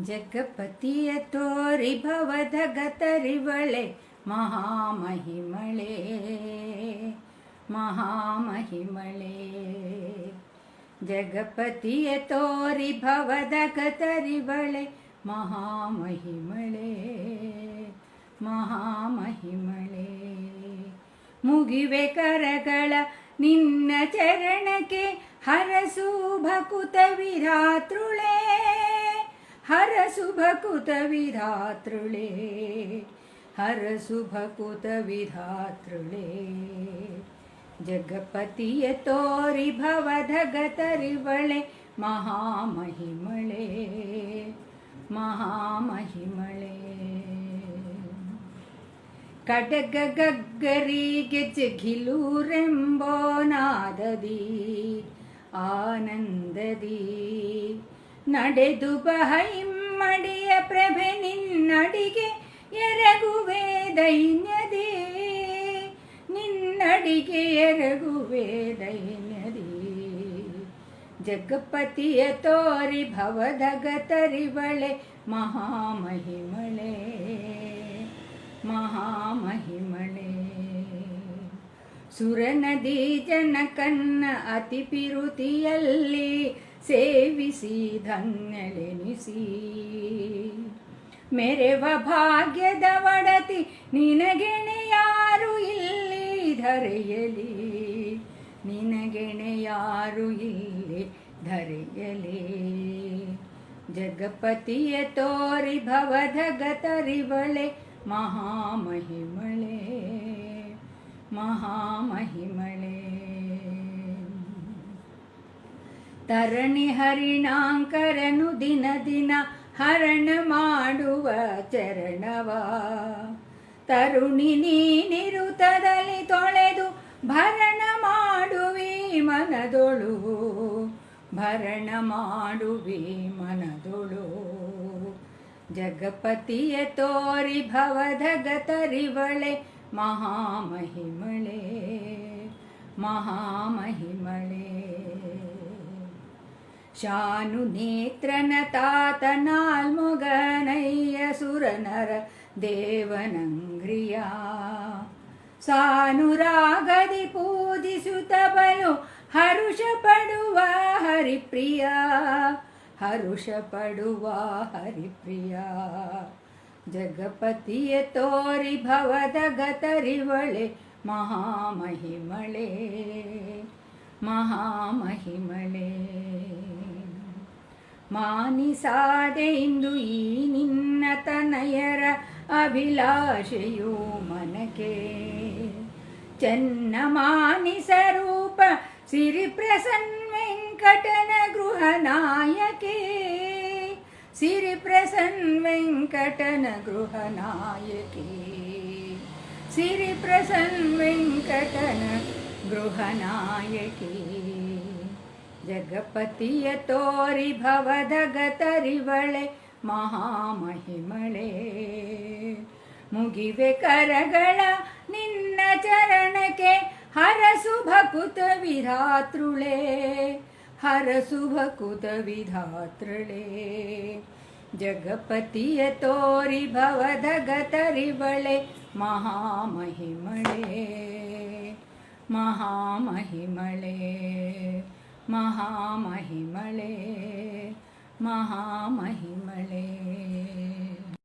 ಜಗಪತಿಯ ತೋರಿ ಭವದ ಗತರಿವಳೆ ಮಹಾಮಹಿಮಳೆ ಮಹಾಮಹಿಮಳೆ. ಜಗಪತಿಯ ತೋರಿ ಭವದ ಗತರಿವಳೆ ಮಹಾಮಹಿಮಳೆ ಮಹಾಮಹಿಮಳೆ. ಮುಗಿವೆ ಕರಗಳ ನಿನ್ನ ಚರಣಕ್ಕೆ, ಹರಸು ಭಕುತ ವಿರಾತೃಳೆ ಹರಸು ಭಕುತ ವಿಧಾತೃಳೆ ಹರಸು ಭಕುತ ವಿಧಾತೃಳೆ ಜಗಪತಿಯ ತೋರಿ ಭವದ ಗತರಿವಳೆ ಮಹಾಮಹಿಮಳೆ ಮಹಾಮಹಿಮಳೆ ಕಡಗ ಗಗ್ಗರಿಗೆ ಜಗಿಲೂರೆಂಬೋ ನಾದದಿ ಆನಂದದಿ ನಡೆದು ಬಹೈಮ್ಮಡಿಯ ಪ್ರಭೆ ನಿನ್ನಡಿಗೆ ಎರಗುವೆ ದೈನ್ಯದಿ. ನಿನ್ನಡಿಗೆ ಎರಗುವೆ ದೈನ್ಯದಿ. ಜಗಪತಿಯ ತೋರಿ ಭವದ ಗತರಿವಳೆ ಮಹಾಮಹಿಮಳೆ ಮಹಾಮಹಿಮಳೆ. ಸುರನದಿ ಜನಕನ್ನ ಅತಿ ಪಿರುತಿಯಲ್ಲಿ ಸೇವಿಸಿ ಧನ್ಯಲೆನಿಸಿ ಮೆರೆವ ಭಾಗ್ಯದ ಒಡತಿ ನಿನಗೆಣೆ ಯಾರು ಇಲ್ಲಿ ಧರೆಯಲಿ. ನಿನಗೆಣೆ ಯಾರು ಇಲ್ಲಿ ಧರೆಯಲಿ. ಜಗಪತಿಯ ತೋರಿ ಭವದ ಗತರಿವಳೆ ಮಹಾಮಹಿಮಳೆ ಮಹಾಮಹಿಮಳೆ. ತರಣಿ ಹರಿಣಾಂಕರನು ದಿನ ದಿನ ಹರಣ ಮಾಡುವ ಚರಣವ. ತರುಣಿ ನೀನಿರುತ್ತದಲ್ಲಿ ತೊಳೆದು ಭರಣ ಮಾಡುವಿ ಮನದೊಳು. ಭರಣ ಮಾಡುವಿ ಮನದೊಳು. ಜಗಪತಿಯ ತೋರಿ ಭವಧಗತರಿವಳೆ ಮಹಾಮಹಿಮಳೆ. ಮಹಾಮಹಿಮಳೆ. ಶಾನು ನೇತ್ರನ ತಾತನಾಲ್ ಮುಗನಯ್ಯ ಸುರನರ ದೇವನಂಗ್ರಿಯ. ಸಾನುರಾಗದಿ ಪೂಜಿಸುತ್ತ ಬಲು ಹರುಷ ಪಡುವ ಹರಿಪ್ರಿಯ. ಹರುಷ ಪಡುವ ಹರಿಪ್ರಿಯ. ಜಗಪತಿಯ ತೋರಿ ಭವದ ಗತರಿವಳೆ ಮಹಾಮಹಿಮಳೆ. ಮಹಾಮಹಿಮಳೆ. ಮಾನಿಸಾದೆ ಇಂದು ಈ ನಿನ್ನ ತನಯರ ಅಭಿಲಾಷೆಯು ಮನಕೆ ಚೆನ್ನ ಮಾನಿಸ ರೂಪ ಸಿರಿ ಪ್ರಸನ್ನ ವೆಂಕಟನ ಗೃಹ ನಾಯಕೆ ಸಿರಿ ಪ್ರಸನ್ ವೆಂಕಟನ ಗೃಹ ನಾಯಕಿ ಸಿರಿ ಪ್ರಸನ್ ವೆಂಕಟನ ಗೃಹ ನಾಯಕಿ ಜಗಪತಿಯ ತೋರಿ ಭವದ ಗತರಿವಳೆ ಮಹಾಮಹಿಮಳೆ. ಮುಗಿವೆ ಕರಗಳ ನಿನ್ನ ಚರಣಕ್ಕೆ ಹರಸು ಭಕುತ ವಿಧಾತೃಳೆ ಹರಸು ಭಕುತ ವಿಧಾತೃಳೆ ಜಗಪತಿಯ ತೋರಿ ಭವದ ಗತರಿವಳೆ ಮಹಾಮಹಿಮಳೆ. ಮಹಾಮಹಿಮಳೆ. ಮಹಾಮಹಿಮಳೆ ಮಹಾಮಹಿಮಳೆ